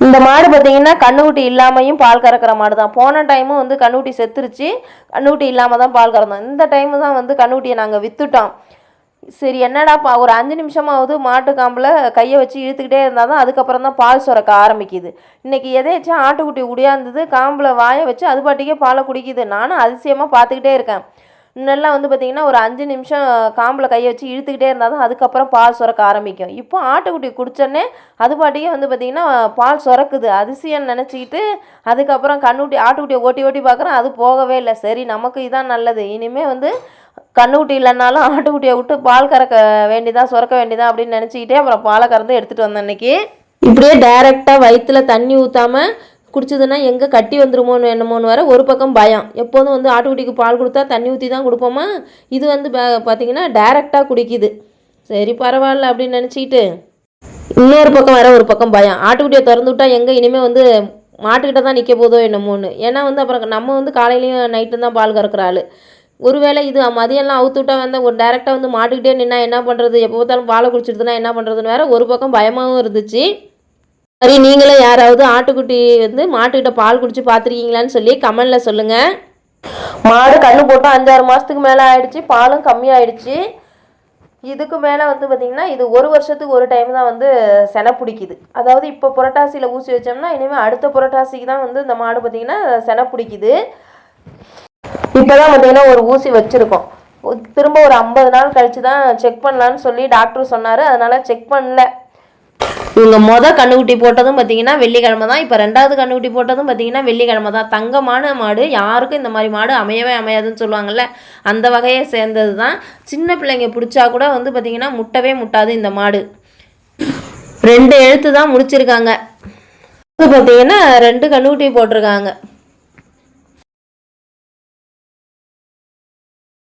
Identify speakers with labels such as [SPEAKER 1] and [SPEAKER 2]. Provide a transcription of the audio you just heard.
[SPEAKER 1] இந்த மாடு பார்த்தீங்கன்னா கண்ணுக்குட்டி இல்லாமையும் பால் கறக்கிற மாடு தான் போன டைமும் வந்து கண்ணுக்குட்டி செத்துருச்சு. கண்ணுக்குட்டி இல்லாமல் தான் பால் கறந்தோம். இந்த டைமு தான் வந்து கண்ணுக்குட்டியை நாங்கள் விற்றுட்டோம் சரி என்னடாப்பா ஒரு அஞ்சு நிமிஷமாவது மாட்டு காம்பில் கையை வச்சு இழுத்துக்கிட்டே இருந்தால் தான் அதுக்கப்புறம் தான் பால் சுரக்க ஆரம்பிக்குது. இன்றைக்கி எதேச்சும் ஆட்டுக்குட்டி உடையாந்தது காம்பில் வாயை வச்சு அது பாட்டிக்கே பாலை குடிக்குது. நானும் அதிசயமாக பார்த்துக்கிட்டே இருக்கேன். முன்னெல்லாம் வந்து பார்த்திங்கன்னா ஒரு அஞ்சு நிமிஷம் காம்பில் கையை வச்சு இழுத்துக்கிட்டே இருந்தால் தான் அதுக்கப்புறம் பால் சுரக்க ஆரம்பிக்கும். இப்போ ஆட்டுக்குட்டி குடித்தோடனே அது பாட்டியே வந்து பார்த்திங்கன்னா பால் சுரக்குது. அதிசயம் நினச்சிக்கிட்டு அதுக்கப்புறம் கண்ணுட்டி ஆட்டுக்குட்டியை ஓட்டி ஓட்டி பார்க்குறேன் அது போகவே இல்லை. சரி நமக்கு இதான் நல்லது. இனிமேல் வந்து கண்ணுக்குட்டி இல்லைனாலும் ஆட்டுக்குட்டியை விட்டு பால் கறக்க வேண்டியதான் சுரக்க வேண்டியதான் அப்படின்னு நினச்சிக்கிட்டே அப்புறம் பாலை கறந்து எடுத்துகிட்டு வந்தேன் அன்னைக்கு இப்படியே டைரெக்டாக வயிற்றுல தண்ணி ஊற்றாம குடிச்சதுன்னா எங்கே கட்டி வந்துருமோன்னு என்னமோன்னு வர ஒரு பக்கம் பயம். எப்போதும் வந்து ஆட்டுக்குட்டிக்கு பால் கொடுத்தா தண்ணி ஊற்றி தான் கொடுப்போமா? இது வந்து பார்த்திங்கன்னா பார்த்தீங்கன்னா டைரெக்டாக குடிக்குது. சரி பரவாயில்ல அப்படின்னு நினச்சிக்கிட்டு இன்னொரு பக்கம் வர ஒரு பக்கம் பயம். ஆட்டுக்குட்டியை திறந்து விட்டா எங்கே இனிமேல் வந்து மாட்டுக்கிட்ட தான் நிற்க போதோ என்னமோன்னு. ஏன்னா வந்து அப்புறம் நம்ம வந்து காலையிலையும் நைட்டும் தான் பால் கறக்கிற ஆள். ஒருவேளை இது மதியம்லாம் அவுத்து விட்டா வந்து ஒரு டேரெக்டாக வந்து மாட்டுக்கிட்டே நின்னா என்ன பண்ணுறது எப்போ பார்த்தாலும் பாலை குடிச்சிடுதுன்னா என்ன பண்ணுறதுன்னு வேறு ஒரு பக்கம் பயமாகவும் இருந்துச்சு. சரி நீங்களும் யாராவது ஆட்டுக்குட்டி வந்து மாட்டுக்கிட்ட பால் குடிச்சு பார்த்துருக்கீங்களான்னு சொல்லி கமெண்டில் சொல்லுங்கள் மாடு கண்ணு போட்டு அஞ்சாறு மாதத்துக்கு மேலே ஆயிடுச்சு பாலும் கம்மியாயிடுச்சு. இதுக்கு மேலே வந்து பார்த்திங்கன்னா இது ஒரு வருஷத்துக்கு ஒரு டைம் தான் வந்து செனை பிடிக்குது. அதாவது இப்போ புரட்டாசியில் ஊசி வச்சோம்னா இனிமேல் அடுத்த புரட்டாசிக்கு தான் வந்து இந்த மாடு பார்த்திங்கன்னா செனை பிடிக்குது. இப்போ தான் பார்த்தீங்கன்னா ஒரு ஊசி வச்சுருக்கோம். திரும்ப ஒரு ஐம்பது நாள் கழிச்சு தான் செக் பண்ணலான்னு சொல்லி டாக்டர் சொன்னார். அதனால் செக் பண்ணல. இவங்க மொதல் கண்ணுக்குட்டி போட்டதும் பார்த்தீங்கன்னா வெள்ளிக்கிழமை தான். இப்போ ரெண்டாவது கண்ணுக்குட்டி போட்டதும் பார்த்தீங்கன்னா வெள்ளிக்கிழமை தான். தங்கமான மாடு யாருக்கும் இந்த மாதிரி மாடு அமையவே அமையாதுன்னு சொல்லுவாங்கல்ல அந்த வகையை சேர்ந்தது தான் சின்ன பிள்ளைங்க பிடிச்சா கூட வந்து பார்த்தீங்கன்னா முட்டவே முட்டாது இந்த மாடு. ரெண்டு எழுத்து தான் முடிச்சிருக்காங்க பார்த்தீங்கன்னா ரெண்டு கண்ணுக்குட்டி போட்டிருக்காங்க.